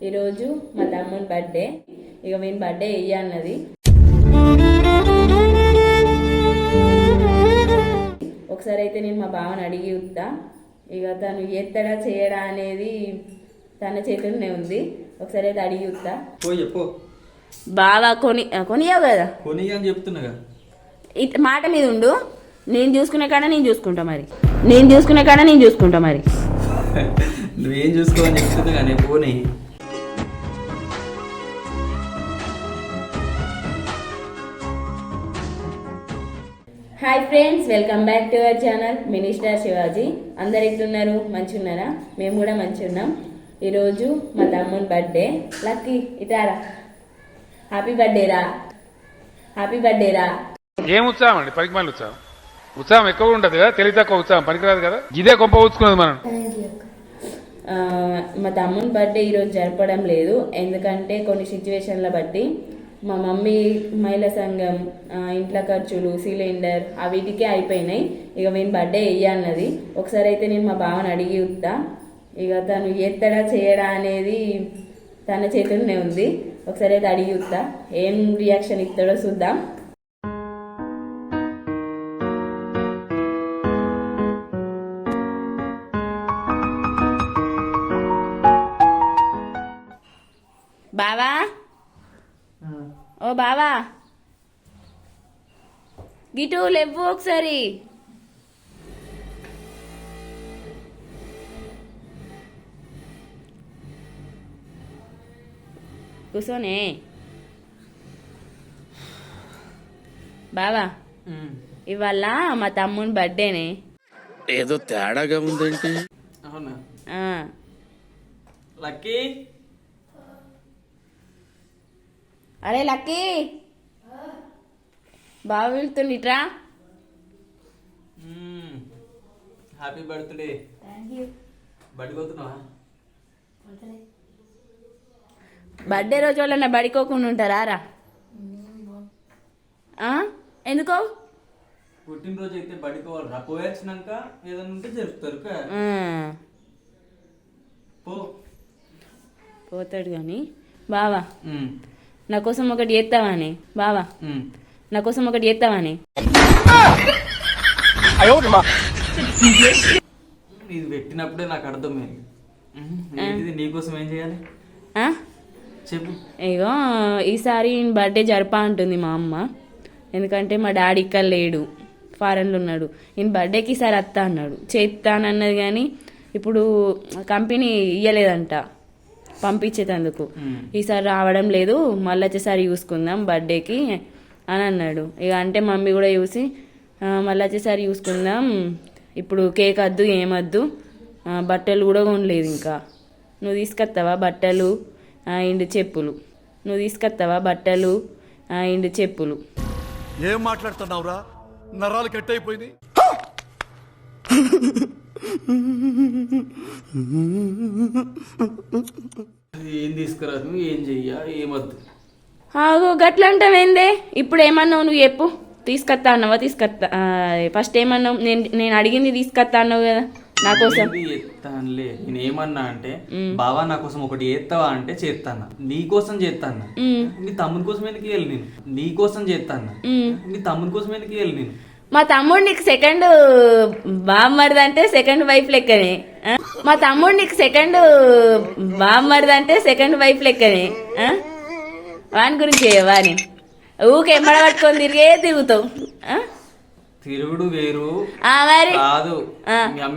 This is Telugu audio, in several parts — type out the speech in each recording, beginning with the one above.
ఈరోజు మా తమ్ముని బర్త్డే ఇక వీని బర్త్డే అన్నది ఒకసారి అయితే నేను మా బావని అడిగి ఉత్తా ఇక తను ఎత్తడా చేయడా అనేది తన చేతుల్లోనే ఉంది. ఒకసారి అయితే అడిగి ఉత్తా చెప్పు బావా కొని కొనియావు కదా? కొని అని చెప్తున్నాగా ఇట్ మాట మీద ఉండు. నేను చూసుకునే కాడ నేను చూసుకుంటా మరి. నేను చూసుకునే కాడ నేను చూసుకుంటా మరి. నువ్వేం చూసుకోవని చెప్తున్నా కానీ పోనీ. Hi friends welcome back to our channel minister Shivaji అందరు ఎట్లున్నారు? మంచిగా ఉన్నారా మేము కూడా మంచిగా ఉన్నాం ఈరోజు మా తమ్ముని బర్త్డే లక్కీ ఇటారా హ్యాపీ బర్త్డే రా. హ్యాపీ బర్త్డే రా. ఏం ఉత్సాహం అండి? పనికి మళ్ళీ ఉత్సాహం. ఉత్సాహం ఎక్కువ ఉంటుంది కదా? తెలివి తక్కువ ఉత్సాహం. పనికిరాదు కదా? ఇదే గొప్ప ఊచుకున్నది మనం. మా తమ్ముని బర్త్డే ఈరోజు జరపడం లేదు. ఎందుకంటే కొన్ని సిచ్యువేషన్ల బట్టి మా మమ్మీ మహిళా సంఘం ఇంట్లో ఖర్చులు సిలిండర్ అవిటికే అయిపోయినాయి. ఇక మేము బర్త్డే వెయ్యాలన్నది ఒకసారి అయితే నేను మా బావని అడిగి ఉత్తా. ఇక తను ఎత్తడా చేయడా అనేది తన చేతుల్లోనే ఉంది. ఒకసారి అయితే అడిగి ఉత్తా. ఏం రియాక్షన్ ఇస్తాడో చూద్దాం. ఓ బావా. గిటు లేవు ఒకసారి. కూర్చోనే బావా ఇవాళ మా తమ్ముని బర్త్డేనే. ఏదో తేడాగా ఉందేంటి? అవునా? ఆ, లక్కీ? అరే లక్కీ. బావ వెళ్తుండిట్రా? Happy birthday. బడికి పోతున్నావా? బర్త్డే రోజు వాళ్ళ బడికోకుండా ఉంటారా? రా. ఆ? ఎందుకో? పుట్టినరోజు అయితే బడికి పోవాలి రా పోయొచ్చినాక ఏదైనా ఉంటే జరుపుతారు పోతాడు కానీ బావా. నా కోసం ఒకటి చేస్తావానే. బావా. నా కోసం ఒకటి చేస్తావానే. ఇది పెట్టినప్పుడే నాకు అర్థమైంది. ఉమ్, ఏంటిది? నీకోసం ఏం చేయాలి? ఆ? చెప్పు. ఇగో ఈసారి ఈయన బర్త్డే జరపా అంటుంది మా అమ్మ. ఎందుకంటే మా డాడీ ఇక్కడ లేడు. ఫారెన్లో ఉన్నాడు. ఈయన బర్త్డేకి ఈసారి వస్తా అన్నాడు. చేస్తానన్నది కానీ ఇప్పుడు కంపెనీ ఇయ్యలేదంట. పంపించేటందుకు. ఈసారి రావడం లేదు మళ్ళీ వచ్చేసారి చూసుకుందాం బర్త్డేకి అని అన్నాడు. ఇక అంటే మమ్మీ కూడా చూసి "ఆ, మళ్ళీ వచ్చేసారి చూసుకుందాం. ఇప్పుడు కేక్ వద్దు ఏమద్దు. బట్టలు కూడా కొనలేదు ఇంకా. నువ్వు తీసుకొస్తావా బట్టలు? ఇండు చెప్పులు. నువ్వు తీసుకొస్తావా బట్టలు? ఇండు చెప్పులు. ఏం మాట్లాడుతున్నావురా? నరాలు కట్ అయిపోయింది ఏం తీసుకురాదు? ఏం చెయ్య? ఏమద్దు ఆగు గట్లంటావేందే ఇప్పుడు ఏమన్నావు నువ్వు చెప్పు. తీసుకొస్తా అన్నావా? తీసుకొస్తా ఫస్ట్ ఏమన్నావు? నేను నేను అడిగింది తీసుకొస్తా అన్నావు కదా నా కోసం. ఇది ఎత్తానులే నేను ఏమన్నా అంటే బావా నా కోసం ఒకటి చేస్తావా అంటే చేస్తాను నీ కోసం చేస్తాను నీ తమ్ముని కోసం ఎందుకు వెళ్ళి నేను? నీ కోసం చేస్తాను నీ తమ్ముని కోసం ఎందుకు వెళ్ళి నేను? మా తమ్ముడు నీకు సెకండ్ బామ్మరిది అంటే సెకండ్ వైఫ్ లెక్కనే? మా తమ్ముడు నీకు సెకండ్ బామ్మరిది అంటే సెకండ్ వైఫ్ లెక్కనే? వాని గురించి వాని. ఊకే ఎమ్మడ పట్టుకొని తిరిగే తిరుగుతావు? తిరుగుడు వేరు. మరి. కాదు.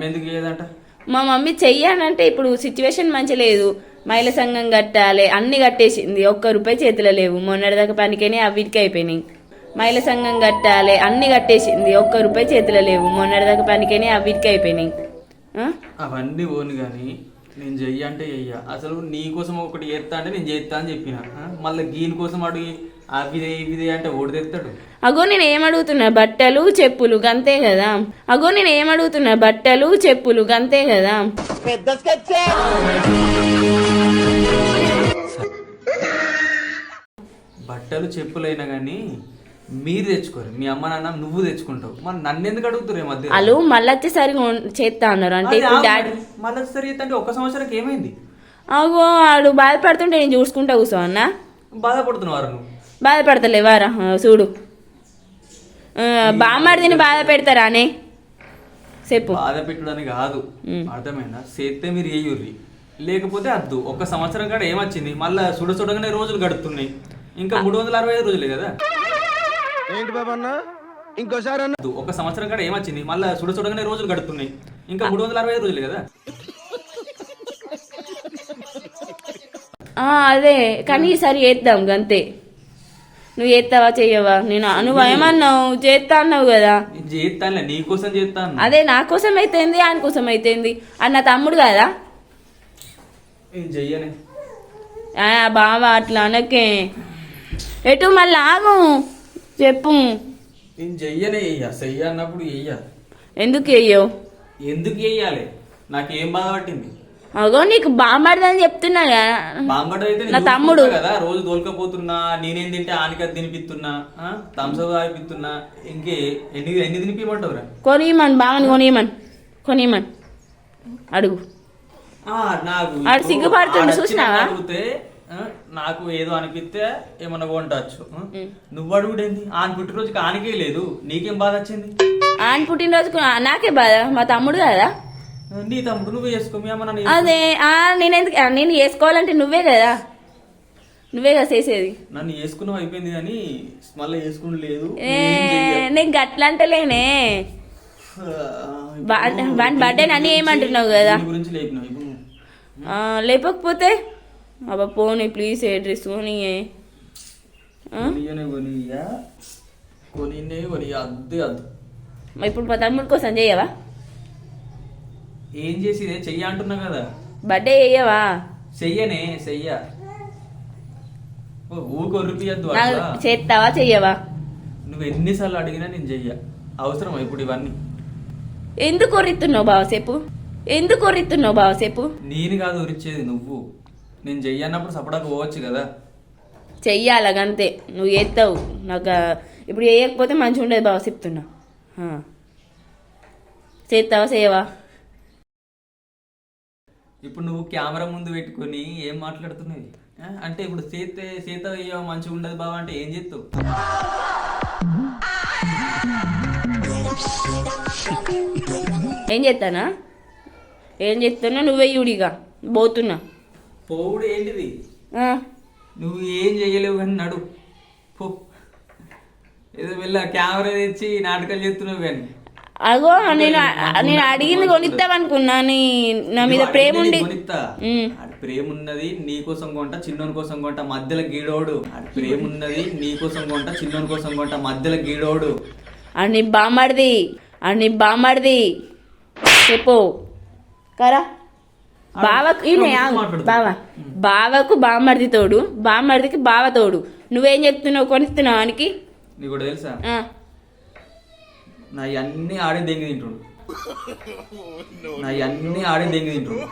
ఎందుకు లేదంట మా మమ్మీ చెయ్యానంటే ఇప్పుడు సిచ్యువేషన్ మంచి లేదు. మహిళా సంఘం కట్టాలి అన్ని కట్టేసింది. ఒక్క రూపాయి చేతిలో లేవు. మొన్నటిదాకా పనికనే అవిటికి అయిపోయినాయి మహిళా సంఘం కట్టాలి అన్ని కట్టేసింది. ఒక్క రూపాయి చేతిలో లేవు. మొన్నటిదాకా పనికనే అవిటికి అయిపోయినాయి. ఆ? అవన్నీ ఓను కానీ నేను చెయ్యి అంటే చెయ్య. అసలు నీ కోసం ఒకటి చేస్తా అంటే నేను చేస్తా అని చెప్పిన? మళ్ళీ గీని కోసం అడిగి అవిదే ఇవిదే అంటే ఓడి తెస్తాడు అగో నేను ఏమడుగుతున్నా బట్టలు చెప్పులు గంతే కదా. అగో నేను ఏమడుగుతున్నా బట్టలు చెప్పులు గంతే కదా. బట్టలు చెప్పులైనా కానీ మీరు తెచ్చుకోరు. మీ అమ్మ నాన్న నువ్వు తెచ్చుకుంటావు. మరి నన్ను ఎందుకు అడుగుతారు మధ్య? వాళ్ళు మళ్ళీ వచ్చేసరి చేస్తా అన్నారు. అంటే ఇప్పుడు డాడీ మళ్ళీ అంటే ఒక సంవత్సరానికి ఏమైంది? అగో ఆడు బాధపడుతుంటే నేను చూసుకుంటా కూర్చో అన్న. బాధపడుతున్నారు నువ్వు? బాధపడతలేవారా చూడు. బామ్మడిదిని బాధ పెడతారా అనే చెప్పు. బాధ పెట్టడానికి కాదు. అర్థమైందా? చేస్తే మీరు ఏయుర్రి. లేకపోతే అద్దు. ఒక సంవత్సరం కాడ ఏమొచ్చింది? మళ్ళా చూడ చూడగానే రోజులు గడుతున్నాయి ఇంకా మూడు వందల అరవై ఐదు రోజులే కదా? ఏంటి బాబా అన్న? ఇంకోసారి అన్న. ఒక సంవత్సరం కాడ ఏమొచ్చింది? మళ్ళా చూడ చూడగానే రోజులు గడుతున్నాయి ఇంకా మూడు వందల అరవై ఐదు రోజులే కదా? ఆ, అదే కానీ ఈసారి చేద్దాం గంతే. నువ్వు చేస్తావా చెయ్యవా? నేను నువ్వు ఏమన్నావు చేస్తా అన్నావు కదా. చేస్తానులే నీ కోసం చేస్తాను అదే నా కోసం అయితేంది ఆయన కోసం అయితేంది. అన్న తమ్ముడు కదా? చెయ్యనే? ఆ, బావా అట్లా అనకే. ఎటు మళ్ళీ ఆగు. చెప్పు. నేను చెయ్యనే చెయ్య చెయ్య అన్నప్పుడు చెయ్య ఎందుకు వెయ్యవు ఎందుకు చెయ్యాలి నాకేం బాధ పట్టింది? అగో నీకు బామ్మడిదని చెప్తున్నా కదా. బాంబడ అయితే నేను నా తమ్ముడు. కదా. రోజు తోలుకపోతున్నా నేనేం తింటే ఆనిక తినిపిస్తున్నా థమ్స్అప్ తాగిపిస్తున్నా. ఇంకే ఎన్ని ఎన్ని తినిపిమంటావురా కొనియమని బావని కొనియమని. కొనియమని. అడుగు. నాకు ఆడు ఇప్పుడు సిగ్గుపడుతుండు ఆడొచ్చి చూసినావా? అడిగితే నాకు ఏదో అనిపిస్తే ఏమన్నా కొంటచ్చు. ఆ? నువ్వు అడుగుడేంది? ఆని పుట్టినరోజుకి ఆనికే లేదు. నీకేం బాధ వచ్చింది? ఆయన పుట్టినరోజుకు నాకే బాధ? మా తమ్ముడు కదా? నీ తమ్ముడు నువ్వు చేసుకో. మీ అమ్మ నాన్న అదే నేను ఎందుకు నేను వేసుకోవాలంటే నువ్వే కదా? నువ్వే కదా చేసేది. నన్ను వేసుకున్నావు అయిపోయింది కానీ మళ్ళీ వేసుకుని లేదు. ఏ నేను గట్ల అంటలేనే బర్త్డే నన్ను ఏమంటున్నావు కదా? గురించి లేపినావు లేపకపోతే? అబ్బా పోనీ ప్లీజ్ ఏ డ్రెస్ కొనియా? ఇప్పుడు మా తమ్ముడి కోసం చేయవా? ఏం చేసి చెయ్య అంటున్నా కదా. బర్త్డే చేయవా చెయ్యనే చెయ్య. అట్లా? చేస్తావా చెయ్యవా? నువ్వు ఎన్నిసార్లు అడిగినా నేను చెయ్య. అవసరం ఇప్పుడు ఇవన్నీ? ఎందుకు కొరిస్తున్నావు బావసేపు? ఎందుకు కొరిస్తున్నావు బావసేపు? నేను కాదు ఉరిచేది నువ్వు. నేను చెయ్యి అన్నప్పుడు సపడాకు పోవచ్చు కదా. చెయ్యాలగంతే. నువ్వు చేస్తావు నాకు ఇప్పుడు చేయకపోతే మంచిగా ఉండేది బావ చెప్తున్నా. చేస్తావా చేయవా? ఇప్పుడు నువ్వు కెమెరా ముందు పెట్టుకొని ఏం మాట్లాడుతున్నావు? అంటే ఇప్పుడు చేత అయ్యో మంచిగా ఉండదు బావ అంటే ఏం చేస్తావు ఏం చేస్తానా ఏం చేస్తున్నా నువ్వే యూడిగా పోతున్నా. పోవుడు ఏంటిది? నువ్వు ఏం చెయ్యలేవు కానీ నడు. పో. ఏదో వెళ్ళ కెమెరా తెచ్చి నాటకాలు చేస్తున్నావు కానీ. అగో నేను నేను అడిగింది కొనిస్తామనుకున్నా నీ నా మీద ప్రేమ ఉండి ప్రేమ ఉన్నది నీ కోసం కొంట చిన్నోని కోసం కొంట మధ్యలో గీడోడు. ప్రేమ ఉన్నది నీ కోసం కొంట చిన్నోని కోసం కొంట మధ్యలో గీడోడు. అని బామ్మడిది. అని బామ్మడిది. చెప్పు. కరా. బావకు ఈయన. బావ. బావకు బామ్మడిది తోడు. బామ్మడిదికి బావ తోడు. నువ్వేం చెప్తున్నావు కొనిస్తున్నావు ఆయనకి నీకు కూడా తెలుసా? నా అన్ని ఆడే దెంగి తింటుండు. నా అన్ని ఆడే దెంగి తింటుండు.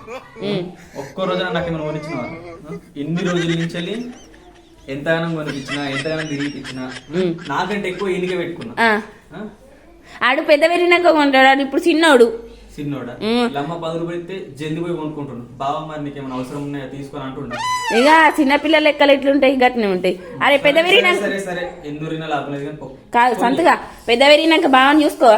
ఒక్కో రోజున నాకు ఏమైనా? ఇన్ని రోజుల నుంచి వెళ్ళి ఎంతగానో కొనిపించినా ఎంతగానో తిరిగిపించినా ఉమ్. నాకంటే ఎక్కువ ఈయనకే పెట్టుకున్నా? ఆడు పెద్ద పెరిగినాక కొంటాడు ఇప్పుడు చిన్నోడు. చిన్నోడా. లమ్మ పది రూపాయలు ఇస్తే జల్ది పోయి కొనుక్కుంటుండు. బావ మరి నీకు ఏమైనా అవసరం ఉన్నాయా? తీసుకొని అంటుండ. ఇక చిన్నపిల్లల లెక్కలు ఎట్లుంటాయి? గట్టినే ఉంటాయి. అరే పెద్ద పెరిగినాక సరే సరే ఎన్నూరినా లాభం లేదు కానీ పో. కాదు సంతగా పెద్ద పెరిగినాక బావని చూసుకో.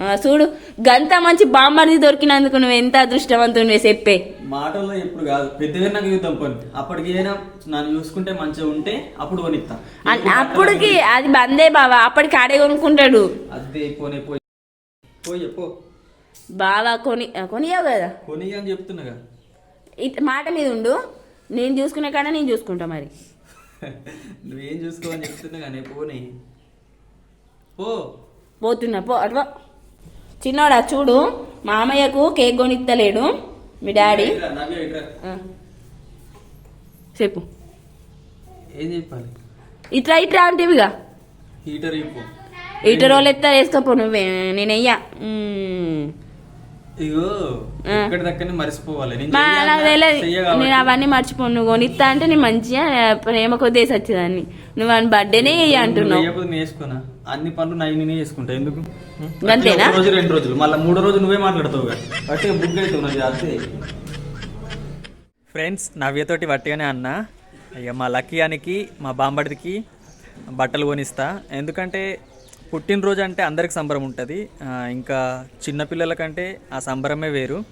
ఆ, చూడు గంత మంచి బామ్మర్ది దొరికినందుకు నువ్వు ఎంత అదృష్టవంతునివే చెప్పే. మాటల్లో ఎప్పుడు కాదు. పెద్దగా నాకు చూద్దాం పని. అప్పటికి ఏదైనా నన్ను చూసుకుంటే మంచిగా ఉంటే అప్పుడు కొనిస్తా అన్- అప్పుడుకి అది బందే బావా. అప్పటికి ఆడే కొనుక్కుంటాడు. అదే పోనే పోయి పోయి పో బావా కొని కొనియావు కదా? కొని అని చెప్తున్నా కదా. మాట మీద ఉండు. నేను చూసుకునే కాడ నేను చూసుకుంటా మరి. నువ్వేం చూసుకోవని చెప్తున్నా కానీ పోనీ. పో. పోతున్నా పో అట్వా చిన్నోడా చూడు. మామయ్యకు కేక్ కొనిత్తలేడు. మీ డాడీ. చెప్పు. ఏం చెప్పాలి? ఇట్లా ఇట్లా అంటేవిగా. హీటర్ ఇటు రోజులు ఎత్తా వేసుకోపో నువ్వే. నేనయ్యా. ఇగో ఆ. ఎక్కడి దక్కని మర్చిపోవాలి నేను? నాకు తెలియదు. కాబట్టి. అవన్నీ మర్చిపోను. నువ్వు కొనిస్తా అంటే నేను మంచిగా ప్రేమ కొద్దిగా వచ్చేదాన్ని నువ్వు అని బర్త్డేనే అంటున్నావు. అన్ని పనులు నై నేనే చేసుకుంటా. ఎందుకు? అంతేనా? రోజు రెండు రోజులు. మళ్ళీ మూడో రోజు నువ్వే మాట్లాడతావు కదా బట్టి బుక్ అవుతావు నాకు అంతే ఫ్రెండ్స్ నవ్యతోటి వట్టిగానే అన్న. ఇక మా లక్కీయానికి మా బాంబడికి బట్టలు కొనిస్తా. ఎందుకంటే పుట్టినరోజు అంటే అందరికి సంబరం ఉంటుంది. ఇంకా చిన్నపిల్లలకంటే ఆ సంబరమే వేరు.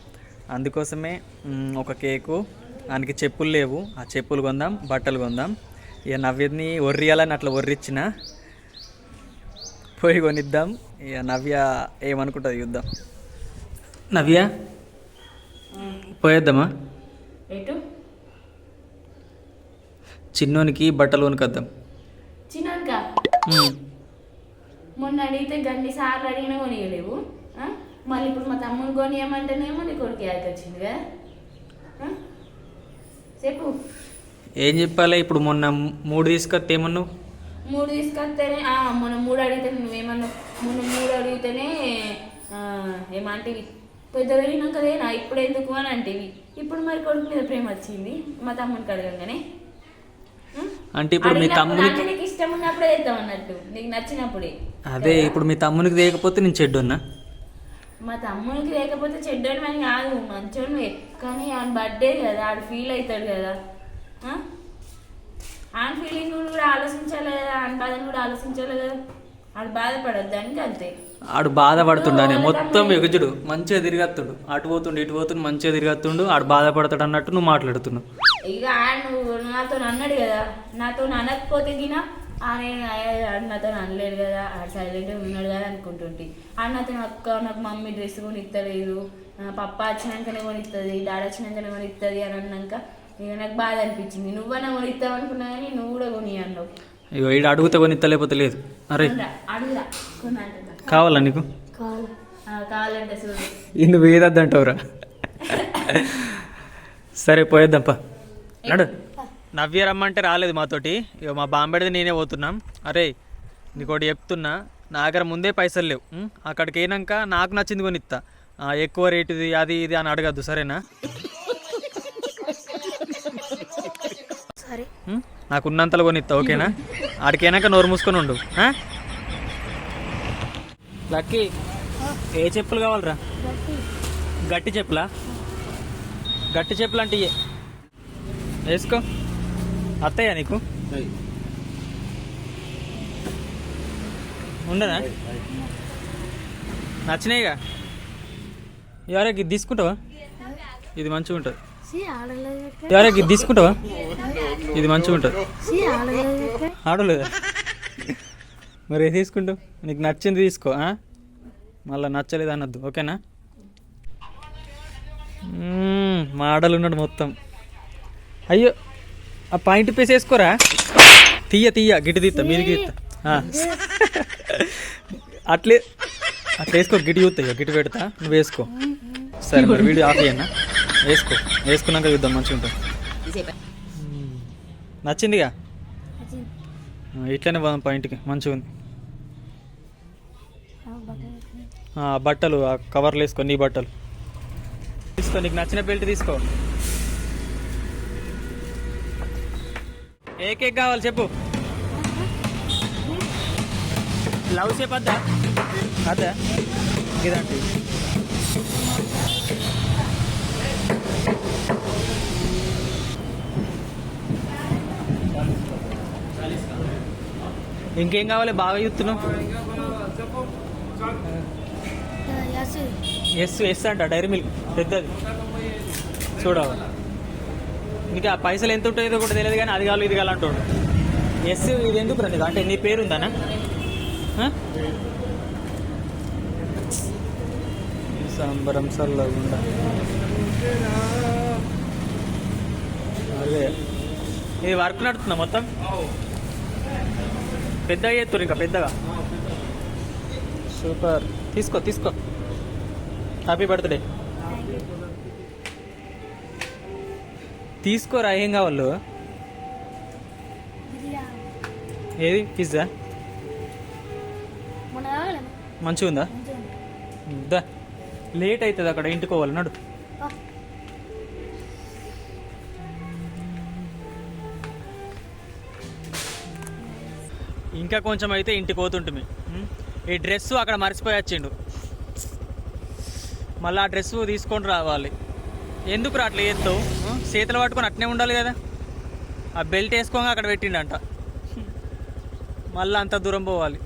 అందుకోసమే ఒక కేకు దానికి చెప్పులు లేవు. ఆ చెప్పులు కొందాం బట్టలు కొందాం. ఇక నవ్యని ఒర్రియాలని అట్లా ఒర్రిచ్చిన పోయి కొనిద్దాం. ఇక నవ్య ఏమనుకుంటుంది చూద్దాం. నవ్య? పోయేద్దామా? చిన్నోనికి బట్టలు కొనుకొద్దాం. మొన్న అడిగితే గన్ని సార్లు అడిగినా కొనియలేవు? మళ్ళీ ఇప్పుడు మా తమ్ముని కొనియమంటేనేమో నీ కొడుకు యాకి వచ్చింది కదా? చెప్పు. ఏం చెప్పాలి? ఇప్పుడు మొన్న మూడు తీసుకొస్తే ఏమన్నావు? మూడు తీసుకొస్తేనే మొన్న మూడు అడిగితే నువ్వేమన్నావు? మొన్న మూడు అడిగితేనే ఏమంటివి? పెద్ద పెరిగినాకదేనా ఇప్పుడు ఎందుకు అని అంటివి. ఇప్పుడు మరి కొడుకు మీద ప్రేమ వచ్చింది. మా తమ్మునికి అడగంగానే? అంటే ఇప్పుడు మీ అడిగినప్పుడు ఉన్నప్పుడే చేద్దాం అన్నట్టు. నీకు నచ్చినప్పుడే. అదే ఇప్పుడు మీ తమ్మునికి తేకపోతే నేను చెడ్డున్నా మా తమ్మునికి లేకపోతే చెడ్డోడు అని కాదు. మంచోడు కానీ ఆయన బర్త్డే కదా ఆడు ఫీల్ అవుతాడు కదా? ఆయన ఫీలింగ్ కూడా ఆలోచించాలి కదా ఆయన బాధను కూడా ఆలోచించాలి కదా. ఆడు బాధపడద్దు దానికి అంతే ఆడు బాధపడుతుండనే మొత్తం ఎగుచుడు మంచిగా తిరిగత్తుడు. అటు పోతుండు ఇటు పోతుండు మంచిగా తిరిగత్తుండు ఆడు బాధపడతాడు అన్నట్టు నువ్వు మాట్లాడుతున్నావు. ఇక ఆయన నాతో అన్నాడు కదా నాతో అనకపోతే గిన ఆయన ఆడు నాతో అనలేడు కదా ఆడు సైలెంట్గా ఉన్నాడు కదా అనుకుంటుంటే. ఆడు నాతో అక్క నాకు మమ్మీ డ్రెస్ కొని ఇస్తలేదు పప్ప వచ్చినాకనే కొనిస్తుంది డాడీ వచ్చినాకనే కొనిస్తుంది అని అన్నాక ఇక నాకు బాధ అనిపించింది. నువ్వన్నా కొనిస్తావు అనుకున్నా కానీ నువ్వు కూడా కొని అన్నావు. ఇగో ఈడు అడుగుతే కొని లేకపోతే లేదు. అరే. అంటున్నా కావాలా నీకు? ఆ, కావాలంటే చూడు. ఇది నువ్వు ఏదద్దంటావురా? సరే పోయేద్దాంపా నడు. నవ్య రమ్మంటే రాలేదు మాతోటి. ఇక మా బాంబేడిది నేనే పోతున్నాం. అరే నీకోటి చెప్తున్నా. నా దగ్గర ముందే పైసలు లేవు? అక్కడికి అయినాక నాకు నచ్చింది కొనిస్తా ఆ, ఎక్కువ రేటుది అది ఇది అని అడగద్దు సరేనా? ఉం? నాకు ఉన్నంతలో కొనిస్తా ఓకేనా? ఆడికైనాక నోరు మూసుకొని ఉండు? లక్కీ ఏ చెప్పులు కావాలరా? గట్టి చెప్పులా? గట్టి చెప్పులు అంటే. వేసుకో. అత్తయ్యా నీకు? ఉండదా? నచ్చినాయిగా? ఎవరా తీసుకుంటావా? ఇది మంచిగా ఉంటుంది. ఎవరా ఇది తీసుకుంటావా? ఇది మంచిగా ఉంటుంది. ఆడలేదా? మరి ఏది తీసుకుంటావు? నీకు నచ్చింది తీసుకో మళ్ళీ నచ్చలేదు అనొద్దు ఓకేనా? మా ఆడలు ఉన్నాడు మొత్తం. అయ్యో! ఆ పాయింట్ పీస్ వేసుకోరా తీయ తీయ గిటి తీస్తా మీదికి తీస్తా. అట్లే అట్లా వేసుకో గిటి చూస్తా ఇక గిటి పెడతా నువ్వు వేసుకో. సరే మరి వీడియో ఆఫ్ అయ్యన్నా వేసుకో వేసుకున్నాక చూద్దాం మంచిగా ఉంటుంది. నచ్చిందిగా? ఇట్లనే పోదాం పాయింట్కి మంచిగా ఉంది. ఆ, బట్టలు ఆ కవర్లు వేసుకో నీ బట్టలు. తీసుకో నీకు నచ్చిన బెల్ట్ తీసుకో. ఏ కేక్ కావాలి చెప్పు. లవ్ షేప్ అద్దా? అద్దా? ఇదండి. ఇంకేం కావాలి? బాగా చూస్తున్నావు. ఎస్ ఎస్ అంట. డైరీ మిల్క్ పెద్దది. చూడవాలి ఇంకా ఆ పైసలు ఎంత ఉంటాయో కూడా తెలియదు కానీ అది కావాలి ఇది కావాలి అంటాడు. ఎస్ ఇది ఎందుకు రండి? అంటే నీ పేరు ఉందానా? సంబరం సల్లగుండా. అదే. ఇది వర్క్ నడుతుందా మొత్తం? పెద్దగా చేస్తారు ఇంకా పెద్దగా. సూపర్. తీసుకో తీసుకో. Happy birthday. తీసుకోరా ఏం కావాలో? ఏది? పిజ్జా? మంచిగా ఉందా? దా లేట్ అవుతుంది అక్కడ ఇంటికోవాలి నడు. ఇంకా కొంచెం అయితే ఇంటికి పోతుంటుంది ఈ డ్రెస్ అక్కడ మర్చిపోయి వచ్చిండు. మళ్ళీ ఆ డ్రెస్ తీసుకొని రావాలి. ఎందుకు అట్లా చేస్తావు? చేతులు పట్టుకొని అట్నే ఉండాలి కదా? ఆ బెల్ట్ వేసుకోగా అక్కడ పెట్టిండంట. మళ్ళీ అంత దూరం పోవాలి.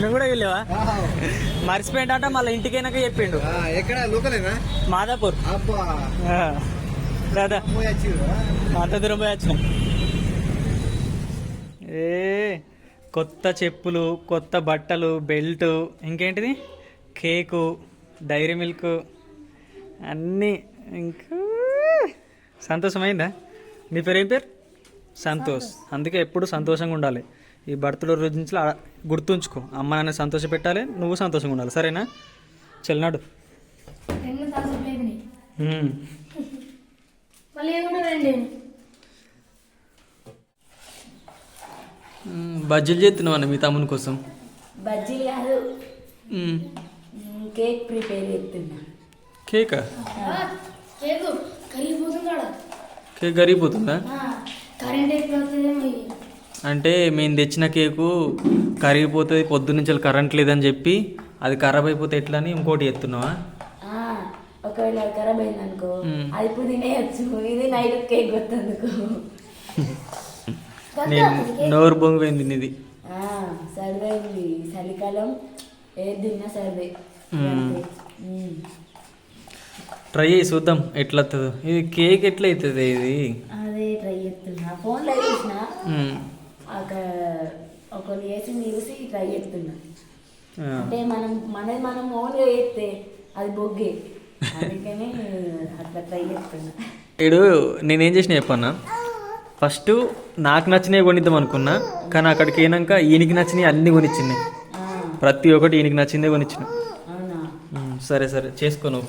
నువ్వు కూడా వెళ్ళావా? మర్చిపోయిందంట మళ్ళీ ఇంటికైనాక చెప్పిండు. ఎక్కడ? లోకలేనా? మాదాపూర్. దాదా. అంత దూరం పోయి వచ్చినాం. ఏ. కొత్త చెప్పులు కొత్త బట్టలు బెల్ట్ ఇంకేంటిది? కేకు డైరీ మిల్క్ అన్నీ ఇంకా సంతోషమైందా? నీ పేరు ఏం పేరు? సంతోష్. అందుకే ఎప్పుడు సంతోషంగా ఉండాలి. ఈ బర్త్డే రోజు నుంచి గుర్తుంచుకో. అమ్మ నాన్న సంతోష పెట్టాలి నువ్వు సంతోషంగా ఉండాలి. సరేనా? చెల్లినాడు. మళ్ళీ ఏమన్నా రండి ఉమ్, బజ్జీలు చేస్తున్నావు మీ తమ్ముని కోసం? బజ్జీలు కాదు. కేక్ ప్రిపేర్ చేస్తున్నా. కేకా? కేక్ కరిగిపోతుందా. అంటే మేము తెచ్చిన కేకు కరిగిపోతుంది పొద్దున్నుంచి కరెంట్ లేదని చెప్పి అది ఖరాబ్ అయిపోతే ఎట్లా అని ఇంకోటి ఎత్తున్నావా ఒకవేళ ఖరాబ్ అయింది అనుకో మ్. అది ఇప్పుడు తినేయచ్చు ఇది నైట్ కేక్ కొత్తందుకు నేను నోరు బొంగిపోయింది ఇది. సరిదైంది చలికాలం ఏది తిన్నా. మ్. ట్రై చేసి చూద్దాం ఎట్లా వస్తుందో ఇది కేక్ ఎట్లా అవుతుంది ఇది? అదే ట్రై చేస్తున్నా. ఫోన్లో చూసిన. ఒకరు చేసి చూసి ట్రై చేస్తున్నా. అంటే మనం మనది మనం ఓన్గా చేస్తే అది బొగ్గే. అందుకని అట్లా ట్రై చేస్తున్నా. నేనేం చేసిన చెప్పన్నా? ఫస్ట్ నాకు నచ్చినవి కొనిద్దాం అనుకున్నా కానీ అక్కడికి అయినాక ఈయనకి నచ్చినవి అన్నీ కొనిచ్చినాయి ప్రతి ఒక్కటి ఈయనకి నచ్చిందే కొనిచ్చిన. సరే సరే చేసుకో నువ్వు.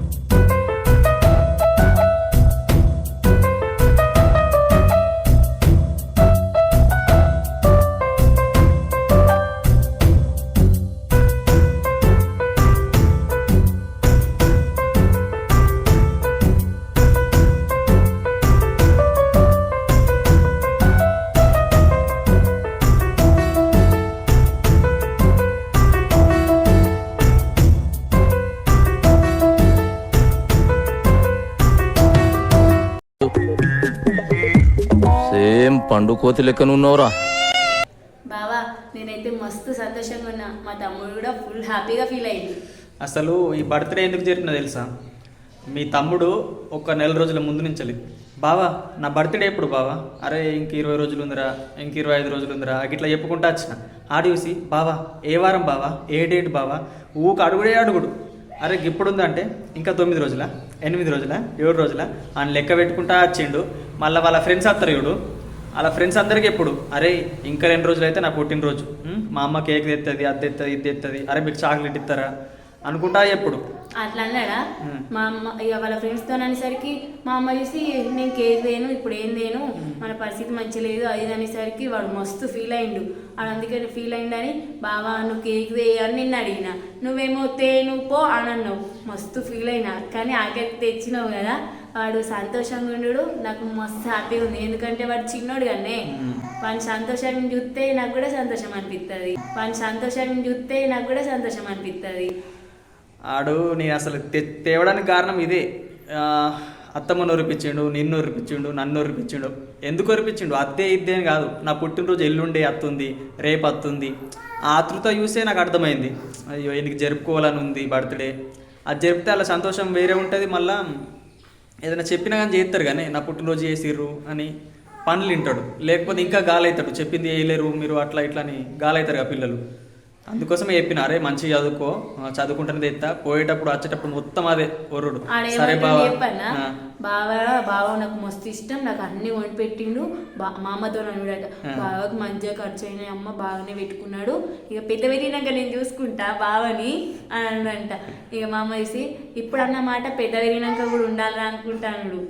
పండు కోతి లెక్కనున్నావురా. బావా నేనైతే మస్తు సంతోషంగా ఉన్నా. మా తమ్ముడు కూడా ఫుల్ హ్యాపీగా ఫీల్ అయింది. అసలు ఈ బర్త్డే ఎందుకు జరిగినా తెలుసా? మీ తమ్ముడు ఒక నెల రోజుల ముందు నుంచి బావా నా బర్త్డే ఎప్పుడు బావా? అరే ఇంక ఇరవై రోజులు ఉందిరా ఇంక ఇరవై ఐదు రోజులు ఉందిరా ఇట్లా చెప్పుకుంటా వచ్చిన. ఆడి చూసి బావా ఏ వారం బావా? ఏ డేట్ బావా? ఊక అడుగుడే అడుగుడు. అరే ఇప్పుడు ఉందంటే ఇంకా తొమ్మిది రోజుల? ఎనిమిది రోజుల? ఏడు రోజుల? ఆయన లెక్క పెట్టుకుంటా వచ్చిండు. మళ్ళీ వాళ్ళ ఫ్రెండ్స్ వస్తారు వాళ్ళ ఫ్రెండ్స్ అందరికి ఎప్పుడు? అరే ఇంకా రెండు రోజులు అయితే నా పుట్టినరోజు? మా అమ్మ కేక్ తెస్తుంది అది తెస్తుంది ఇది తెస్తుంది అరే మీకు చాక్లెట్ ఇస్తారా అనుకుంటా ఎప్పుడు? అట్లా అన్నాడా మ్. మా అమ్మ ఇక వాళ్ళ ఫ్రెండ్స్తో అనేసరికి మా అమ్మ చూసి నేను కేక్ దేను ఇప్పుడు ఏం దేను మన పరిస్థితి మంచి లేదు అది అనేసరికి వాడు మస్తు ఫీల్ అయిండు. వాడు అందుకని ఫీల్ అయిండని బావా నువ్వు కేక్ అని నిన్ను అడిగిన. నువ్వేమో తే నువ్వు పో అని అన్నావు. మస్తు ఫీల్ అయినా. కానీ ఆ కేక్ తెచ్చినావు కదా. వాడు సంతోషంగా ఉండు నాకు మస్తు హ్యాపీగా ఉంది. ఎందుకంటే వాడు చిన్నోడు కనే వాని సంతోషాన్ని చూస్తే నాకు కూడా సంతోషం అనిపిస్తుంది వాని సంతోషాన్ని చూస్తే నాకు కూడా సంతోషం అనిపిస్తుంది ఆడు నేను అసలు తేవడానికి కారణం ఇదే. అత్తమ్మను ఒరిపించిండు నిన్ను ఒరిపించిండు నన్ను ఒరిపించిండు ఎందుకు ఒరిపించిండు అత్తే ఇద్దే అని కాదు. నా పుట్టినరోజు ఎల్లుండే అత్తుంది రేపు అత్తుంది. ఆ ఆతృత చూసే నాకు అర్థమైంది. అయ్యో ఈయనకి జరుపుకోవాలని ఉంది బర్త్డే. అది జరిపితే అలా సంతోషం వేరే ఉంటుంది మళ్ళా. ఏదైనా చెప్పినా కానీ చేస్తారు కానీ నా పుట్టినరోజు చేసిర్రు అని పనులు వింటాడు. లేకపోతే ఇంకా గాలవుతాడు చెప్పింది వేయలేరు మీరు అట్లా ఇట్లా అని గాలవుతారు కదా పిల్లలు. అందుకోసమే చెప్పిన అరే మంచిగా చదువుకో చదువుకుంటేనే తెస్తా పోయేటప్పుడు వచ్చేటప్పుడు మొత్తం అదే ఒర్రుడు. సరే బావా. చెప్పన్నా ఆ, బావ బావ నాకు మస్తు ఇష్టం నాకు అన్ని వండి పెట్టిండు బా మా అమ్మతో అనుడట బావకు మంచిగా ఖర్చు అయినాయి అమ్మ బాగానే పెట్టుకున్నాడు ఇక పెద్ద పెరిగినాక నేను చూసుకుంటా బావని అని అన్నాడంట ఇక మా అమ్మ చూసి ఇప్పుడు అన్న మాట పెద్ద పెరిగినాక కూడా ఉండాలని అనుకుంటాను.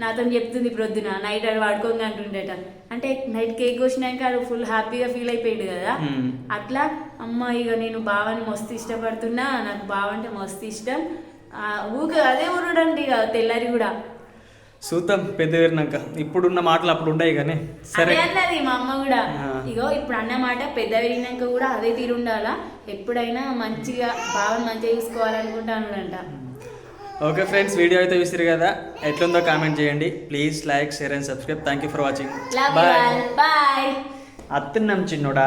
నాతో చెప్తుంది ప్రొద్దున నైట్ ఆడు వాడుకోంగా అంటుండేట. అంటే నైట్ కేక్ కోసినాక ఆడు ఫుల్ హ్యాపీగా ఫీల్ అయిపోయాడు కదా. అట్లా అమ్మ ఇక నేను బావని మస్తు ఇష్టపడుతున్నా నాకు బావ అంటే మస్తు ఇష్టం. ఊక అదే ఊరుడండి ఇక తెల్లారి కూడా. చూద్దాం పెద్ద పెరిగినాక ఇప్పుడున్న మాటలు అప్పుడు ఉండయి కానీ సరే. అదే అన్నది మా అమ్మ కూడా. ఇగో ఇప్పుడు అన్న మాట పెద్ద పెరిగినాక కూడా అదే తీరు ఉండాలా ఎప్పుడైనా మంచిగా బావని మంచిగా చూసుకోవాలనుకుంటానంట ఓకే ఫ్రెండ్స్ వీడియో అయితే చూసారు కదా? ఎట్లుందో కామెంట్ చేయండి. Please like share and subscribe thank you for watching bye bye అత్తున్నాం చిన్నోడా?